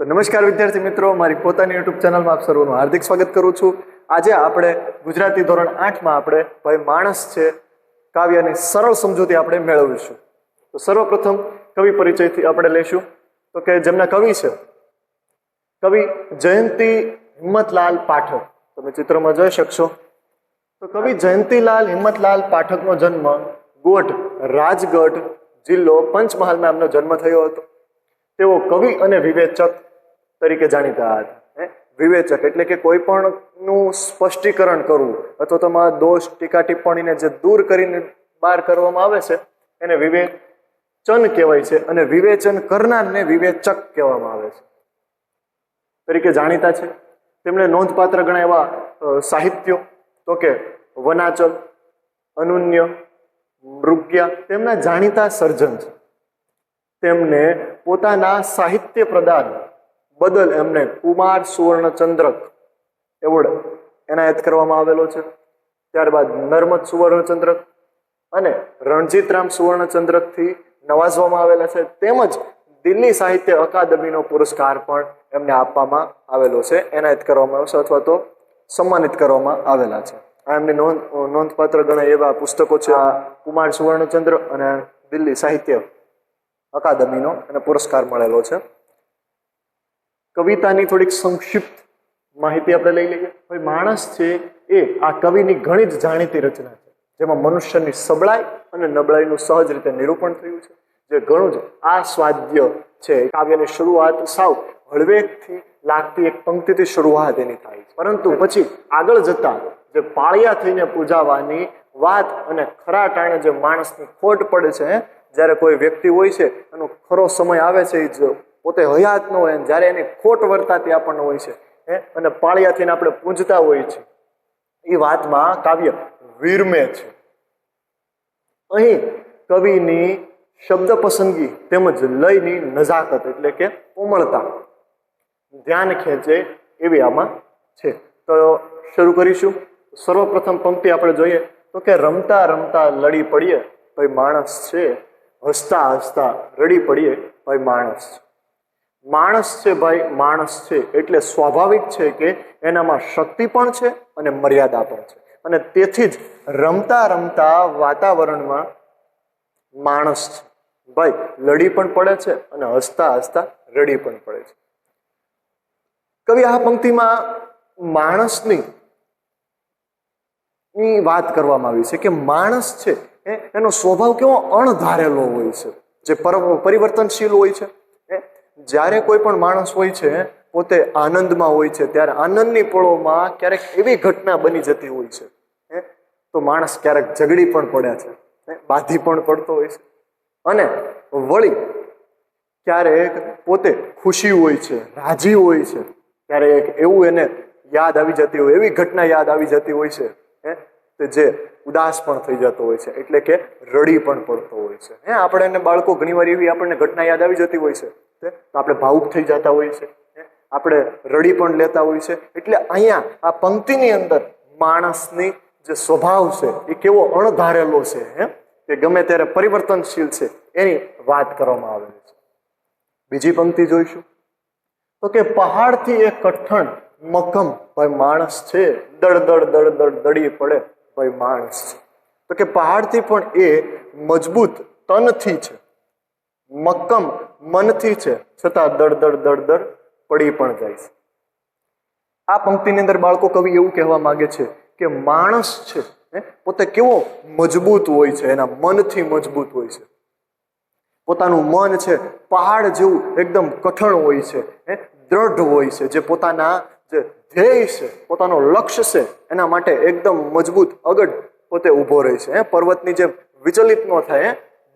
તો નમસ્કાર વિદ્યાર્થી મિત્રો, મારી પોતાની યુટ્યુબ ચેનલમાં આપ સર્વનું હાર્દિક સ્વાગત કરું છું. આજે આપણે ગુજરાતી ધોરણ આઠમાં આપણે ભાઈ માણસ છે, કાવ્યની સરળ સમજૂતી આપણે મેળવીશું. તો સર્વપ્રથમ કવિ પરિચયથી આપણે લઈશું. તો કે જેમના કવિ છે, કવિ જયંતી હિંમતલાલ પાઠક. તમે ચિત્રમાં જોઈ શકશો. તો કવિ જયંતીલાલ હિંમતલાલ પાઠકનો જન્મ ગોઠ રાજગઢ જિલ્લો પંચમહાલમાં એમનો જન્મ થયો હતો. તેઓ કવિ અને વિવેચક તરીકે જાણીતા હતા? વિવેચક એટલે કે કોઈ પણ નું સ્પષ્ટીકરણ કરવું અથવા તમારા દોષ, ટીકા, ટિપ્પણીને જે દૂર કરીને બહાર કરવામાં આવે છે, એને વિવેચન કહેવાય છે અને વિવેચન કરનારને વિવેચક કહેવામાં આવે છે. તરીકે જાણીતા છે. તેમણે નોંધપાત્ર ઘણા એવા સાહિત્યો, તો કે વનાચલ, અનુન્ય, મૃગ્યા, તેમના જાણીતા સર્જન છે. તેમને પોતાના સાહિત્ય પ્રદાન બદલ એમને કુમાર સુવર્ણચંદ્રક એવોર્ડ એનાયત કરવામાં આવેલો છે. ત્યારબાદ નર્મદ સુવર્ણચંદ્રક અને રણજીતરામ સુવર્ણચંદ્રકથી નવાજવામાં આવેલા છે. તેમજ દિલ્હી સાહિત્ય અકાદમીનો પુરસ્કાર પણ એમને આપવામાં આવેલો છે. એનાયત કરવામાં આવ્યો છે અથવા તો સન્માનિત કરવામાં આવેલા છે. આ એમની નોંધ, નોંધપાત્ર ઘણા એવા પુસ્તકો છે. આ કુમાર સુવર્ણચંદ્ર અને દિલ્હી સાહિત્ય અકાદમીનો એને પુરસ્કાર મળેલો છે. કવિતાની થોડીક સંક્ષિપ્ત માહિતી આપણે લઈ લઈએ. ભાઈ માણસ છે એ આ કવિની ઘણી જ જાણીતી રચના છે, જેમાં મનુષ્યની સબળાઈ અને નબળાઈનું સહજ રીતે નિરૂપણ થયું છે. જે ઘણું જ આસ્વાદ્ય છે. કાવ્યની શરૂઆત સાવ હળવેકથી લાગતી એક પંક્તિથી શરૂઆત એની થાય છે. પરંતુ પછી આગળ જતા જે પાળિયા થઈને પૂજાવાની વાત અને ખરા ટાણે જે માણસની ખોટ પડે છે, જ્યારે કોઈ વ્યક્તિ હોય છે, એનો ખરો સમય આવે છે એ પોતે હયાત ન હોય જ્યારે એની ખોટ વર્તાતી આપણને હોય છે, હે? અને પાળિયાથી આપણે પૂંજતા હોઈએ છીએ એ વાતમાં કાવ્ય વીરમે છે. અહીં કવિની શબ્દ પસંદગી તેમજ લયની નજાકત એટલે કે કોમળતા ધ્યાન ખેંચે એવી આમાં છે. તો શરૂ કરીશું. સર્વપ્રથમ પંક્તિ આપણે જોઈએ તો કે રમતા રમતા લડી પડીએ ભાઈ માણસ છે. હસતા હસતા રડી પડીએ ભાઈ માણસ છે. માણસ છે ભાઈ, માણસ છે. એટલે સ્વાભાવિક છે કે એનામાં શક્તિ પણ છે અને મર્યાદા પણ છે. અને તેથી જ રમતા રમતા વાતાવરણમાં માણસ છે. ભાઈ, લડી પણ પડે છે અને હસતા હસતા રડી પણ પડે છે. કવિ, આ પંક્તિમાં માણસની ની વાત કરવામાં આવી છે કે માણસ છે એનો સ્વભાવ કેવો અણધારેલો હોય છે. જે પર- પરિવર્તનશીલ હોય છે. જ્યારે કોઈ પણ માણસ હોય છે, પોતે આનંદમાં હોય છે, ત્યારે આનંદની પળોમાં ક્યારેક એવી ઘટના બની જતી હોય છે તો માણસ ક્યારેક ઝઘડી પણ પડ્યા છે બાધી પણ પડતો હોય છે. અને વળી ક્યારેક પોતે ખુશી હોય છે, રાજી હોય છે, ક્યારેક એવું એને યાદ આવી જતી હોય, એવી ઘટના યાદ આવી જતી હોય છે તે જે ઉદાસ પણ થઈ જતો હોય છે, એટલે કે રડી પણ પડતો હોય છે. હે, આપણે એને બાળકો ઘણીવાર એવી આપણને ઘટના યાદ આવી જતી હોય છે તો આપણે ભાવુક થઈ જતા હોય છે. આપણે રડી પણ લેતા હોય છે. એટલે અહીંયા આ પંક્તિની અંદર માણસની જે સ્વભાવ છે, એ કેવો અણધારેલો છે, હે? કે ગમે ત્યારે પરિવર્તનશીલ છે, એની વાત કરવામાં આવેલી છે. બીજી પંક્તિ જોઈશું. તો કે પહાડથી એ કઠણ મક્કમ ભાઈ માણસ છે. દડ દડ દડ દડ દડી પડે ભાઈ માણસ છે. તો કે પહાડથી પણ એ મજબૂત તનથી છે. મક્કમ મનથી છે, છતાં દડ દડ દડ દડ પડી પણ જાય છે. આ પંક્તિની અંદર બાળકો કવિ એવું કહેવા માંગે છે કે માણસ છે પોતે કેવો મજબૂત હોય છે, એના મનથી મજબૂત હોય છે. પોતાનું મન છે, પહાડ જેવું એકદમ કઠણ હોય છે દ્રઢ હોય છે, જે પોતાના જે ધ્યેય છે, પોતાનો લક્ષ્ય છે, એના માટે એકદમ મજબૂત અગડ પોતે ઊભો રહે છે પર્વતની જેમ વિચલિત ન થાય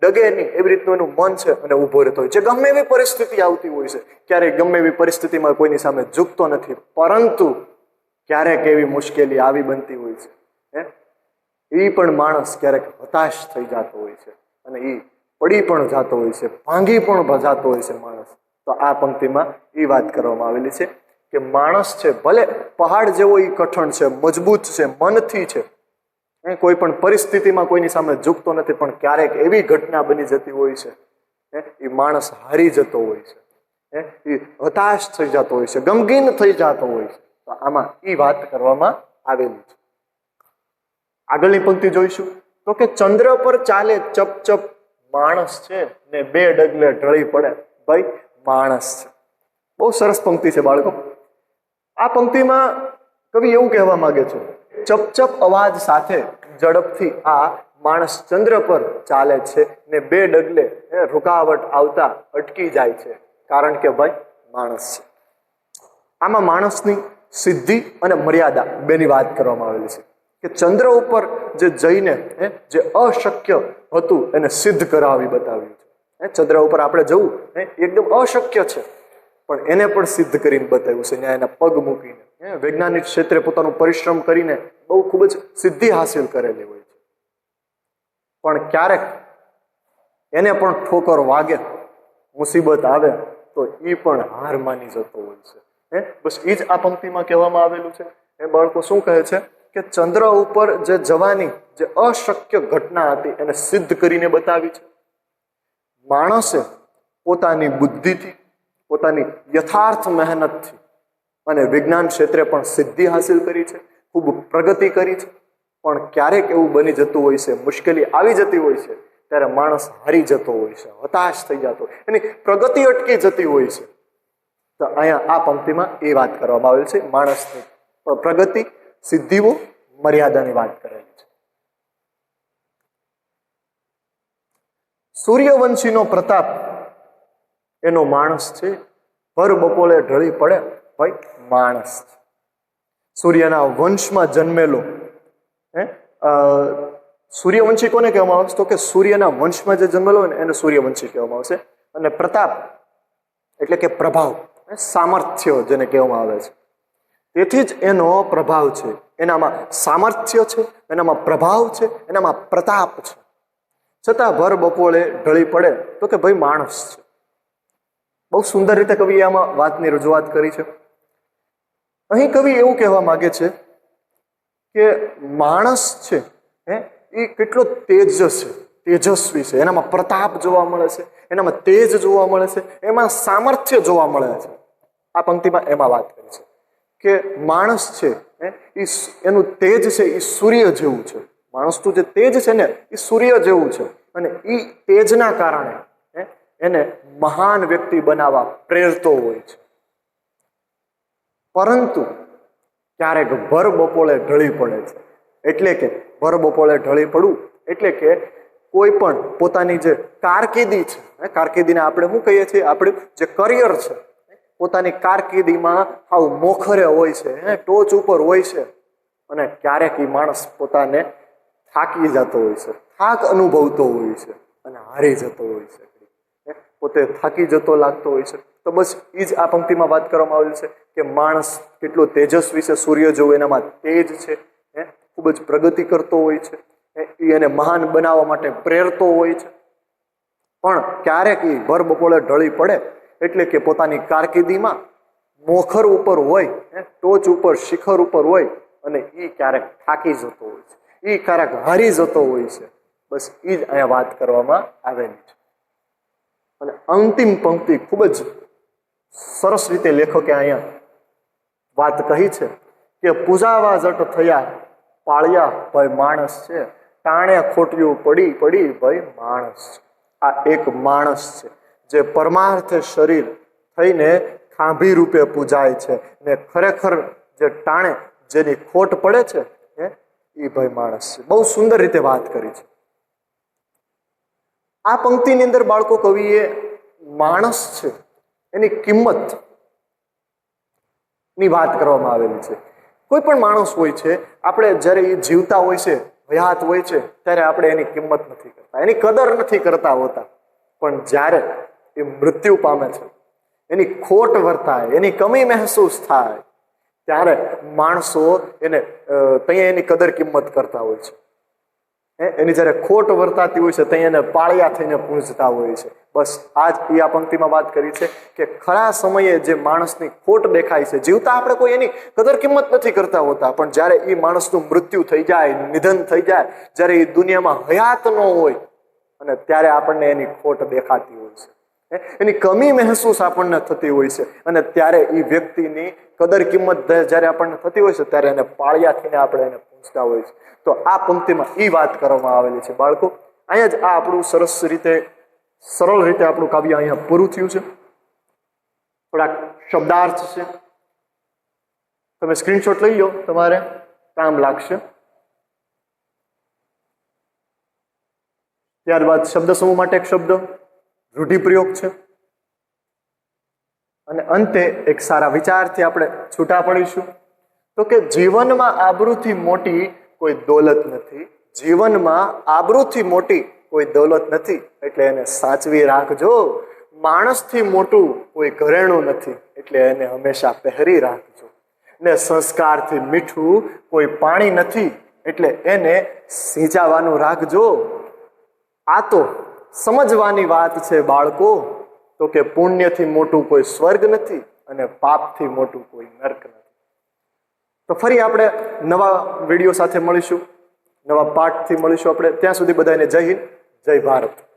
ડગે નહીં. એવી રીતનું એનું મન છે અને ઊભો રહેતો હોય છે. ગમે એવી પરિસ્થિતિ આવતી હોય છે ક્યારેક ગમે એવી પરિસ્થિતિમાં કોઈની સામે ઝૂકતો નથી. પરંતુ ક્યારેક એવી મુશ્કેલી આવી બનતી હોય છે, હે? એ પણ માણસ ક્યારેક હતાશ થઈ જતો હોય છે અને એ પડી પણ જતો હોય છે, ભાંગી પણ જતો હોય છે માણસ. તો આ પંક્તિમાં એ વાત કરવામાં આવેલી છે કે માણસ છે, ભલે પહાડ જેવો એ કઠણ છે, મજબૂત છે, મનથી છે કોઈ પણ પરિસ્થિતિમાં કોઈની સામે ઝૂકતો નથી, પણ ક્યારેક એવી ઘટના બની જતી હોય છે એ માણસ હારી જતો હોય છે એ હતાશ થઈ જતો હોય છે, ગમગીન થઈ જતો હોય છે. તો આમાં એ વાત કરવામાં આવેલી છે. આગળની પંક્તિ જોઈશું. તો કે ચંદ્ર પર ચાલે ચપ ચપ માણસ છે ને બે ડગલે ઢળી પડે. ભાઈ, માણસ છે. બહુ સરસ પંક્તિ છે બાળકો. આ પંક્તિમાં કવિ એવું કહેવા માંગે છે ચપચપ અવાજ સાથે ઝડપથી આ માણસ ચંદ્ર પર ચાલે છે ને બે ડગલે રૂકાવટ આવતા અટકી જાય છે. કારણ કે ભાઈ, માણસ છે. આમાં માણસની સિદ્ધિ અને મર્યાદા બેની વાત કરવામાં આવેલી છે. કે ચંદ્ર ઉપર જે જઈને જે અશક્ય હતું એને સિદ્ધ કરાવી બતાવ્યું છે. ચંદ્ર ઉપર આપણે જવું એ એકદમ અશક્ય છે. પણ એને પણ સિદ્ધ કરીને બતાવ્યું છે એના પગ મૂકીને. વૈજ્ઞાનિક ક્ષેત્રે પોતાનો પરિશ્રમ કરીને બહુ ખૂબ જ સિદ્ધિ હાસિલ કરેલી હોય છે. પણ ક્યારેક એને પણ ઠોકર વાગે, મુસીબત આવે, તો એ પણ હાર માની જતો હોય છે. હે, બસ એ જ આ પંક્તિમાં કહેવામાં આવેલું છે. એ બાળકો, શું કહે છે? કે ચંદ્ર ઉપર જે જવાની જે અશક્ય ઘટના હતી એને સિદ્ધ કરીને બતાવી છે. માણસે પોતાની બુદ્ધિથી, પોતાની યથાર્થ મહેનતથી અને વિજ્ઞાન ક્ષેત્રે પણ સિદ્ધિ હાસિલ કરી છે, ખૂબ પ્રગતિ કરી છે. પણ ક્યારેક એવું બની જતું હોય છે, મુશ્કેલી આવી જતી હોય છે, ત્યારે માણસ હારી જતો હોય છે, હતાશ થઈ જતો એની પ્રગતિ અટકી જતી હોય છે. તો અહીંયા આ પંક્તિમાં એ વાત કરવામાં આવેલ છે, માણસની પ્રગતિ, સિદ્ધિઓ, મર્યાદાની વાત કરેલી છે. સૂર્યવંશીનો પ્રતાપ એનો માણસ છે, ભર બપોરે ઢળી પડે ભાઈ માણસ. છે સૂર્યના વંશમાં જન્મેલો. હે? સૂર્યવંશી કોને કહેવામાં આવે છે તો કે સૂર્યના વંશમાં જે જન્મેલો હોય ને, એને સૂર્યવંશી કહેવામાં આવશે. અને પ્રતાપ, એટલે કે પ્રભાવ સામર્થ્ય જેને કહેવામાં આવે છે. તેથી જ એનો પ્રભાવ છે. એનામાં સામર્થ્ય છે, એનામાં પ્રભાવ છે, એનામાં પ્રતાપ છે. છતાં ભર બપોરે ઢળી પડે તો કે ભાઈ માણસ છે. બહુ સુંદર રીતે કવિએ આમાં વાતની રજૂઆત કરી છે. અહીં કવિ એવું કહેવા માગે છે કે માણસ છે, હે, એ કેટલો તેજસ છે, તેજસ્વી છે. એનામાં પ્રતાપ જોવા મળે છે, એનામાં તેજ જોવા મળે છે, એમાં સામર્થ્ય જોવા મળે છે. આ પંક્તિમાં એમાં વાત કરી છે કે માણસ છે એ એનું તેજ છે, એ સૂર્ય જેવું છે. માણસનું જે તેજ છે ને, એ સૂર્ય જેવું છે. અને એ તેજના કારણે એને મહાન વ્યક્તિ બનાવવા પ્રેરતો હોય છે. પરંતુ ક્યારેક ભર બપોળે ઢળી પડે છે. એટલે કે ભર બપોળે ઢળી પડવું, એટલે કે કોઈ પણ પોતાની જે કારકિર્દી છે કારકિર્દીને આપણે શું કહીએ છીએ? આપણું જે કરિયર છે, પોતાની કારકિર્દીમાં આવું મોખરે હોય છે, હે, ટોચ ઉપર હોય છે, અને ક્યારેક એ માણસ પોતાને થાકી જતો હોય છે, થાક અનુભવતો હોય છે, અને હારી જતો હોય છે. પોતે થાકી જતો લાગતો હોય છે. તો બસ એ જ આ પંક્તિમાં વાત કરવામાં આવેલી છે કે માણસ કેટલો તેજસ્વી છે, સૂર્ય જેવું એનામાં તેજ છે એ ખૂબ જ પ્રગતિ કરતો હોય છે એ એને મહાન બનાવવા માટે પ્રેરતો હોય છે. પણ ક્યારેક એ ભર ઢળી પડે એટલે કે પોતાની કારકિર્દીમાં મોખર ઉપર હોય એ ટોચ ઉપર, શિખર ઉપર હોય અને એ ક્યારેક થાકી જતો હોય છે. એ ક્યારેક હારી જતો હોય છે. બસ એ જ અહીંયા વાત કરવામાં આવેલી છે. અને અંતિમ પંક્તિ ખૂબ જ સરસ રીતે લેખકે અહીંયા વાત કહી છે કે પૂજાવા જટ થયા, પાળ્યા ભાઈ માણસ છે. ટાણે ખોટિયું પડી પડી ભય માણસ. આ એક માણસ છે, જે પરમાર્થ શરીર થઈને ખાંભી રૂપે પૂજાય છે ને ખરેખર જે ટાણે જેની ખોટ પડે છે હે એ ભય માણસ છે. બહુ સુંદર રીતે વાત કરી છે. આ પંક્તિની અંદર બાળકો કવિએ માણસ છે એની કિંમતની વાત કરવામાં આવેલી છે. કોઈ પણ માણસ હોય છે, આપણે જ્યારે એ જીવતા હોય છે હયાત હોય છે, ત્યારે આપણે એની કિંમત નથી કરતા. એની કદર નથી કરતા હોતા. પણ જ્યારે એ મૃત્યુ પામે છે, એની ખોટ વર્તાય, એની કમી મહેસૂસ થાય, ત્યારે માણસો એને ત્યાં એની કદર કિંમત કરતા હોય છે. એની જ્યારે ખોટ વર્તાતી હોય છે ત્યાં એને પાળિયા થઈને પૂંજતા હોય છે. બસ આ જ એ આ પંક્તિમાં વાત કરી છે કે ખરા સમયે જે માણસની ખોટ દેખાય છે, જીવતા આપણે કોઈ એની કદર કિંમત નથી કરતા હોતા, પણ જ્યારે એ માણસનું મૃત્યુ થઈ જાય, નિધન થઈ જાય, જ્યારે એ દુનિયામાં હયાત ન હોય, અને ત્યારે આપણને એની ખોટ દેખાતી હોય છે? એની કમી મહેસૂસ આપણને થતી હોય છે, અને ત્યારે એ વ્યક્તિની કદર કિંમત જ્યારે આપણને થતી હોય છે, ત્યારે એને પાળિયા થઈને આપણે એને પૂછતા હોય છે. તો આ પંક્તિમાં એ વાત કરવામાં આવેલી છે, બાળકો. અહીંયા જ આ આપણું સરસ રીતે સરળ રીતે આપણું કાવ્ય અહીંયા પૂરું થયું છે. થોડાક શબ્દાર્થ છે. તમે સ્ક્રીનશોટ લઈ લો તમારે, કામ લાગશે. ત્યારબાદ શબ્દ સમૂહ માટે એક શબ્દ, રૂઢિપ્રયોગ છે. અને અંતે એક સારા વિચારથી આપણે છૂટા પડીશું. તો કે જીવનમાં આબરૂથી મોટી કોઈ દોલત નથી. જીવનમાં આબરૂથી મોટી કોઈ દોલત નથી, એટલે એને સાચવી રાખજો. માણસથી મોટું કોઈ ઘરેણું નથી, એટલે એને હંમેશા પહેરી રાખજો. ને સંસ્કારથી મીઠું કોઈ પાણી નથી, એટલે એને સિંચાવાનું રાખજો. આ તો સમજવાની વાત છે બાળકો, તો કે પુણ્યથી મોટું કોઈ સ્વર્ગ નથી અને પાપથી મોટું કોઈ નર્ક નથી. તો ફરી આપણે નવા વીડિયો સાથે મળીશું, નવા પાઠથી મળીશું આપણે. ત્યાં સુધી બધાને જય જય ભારત.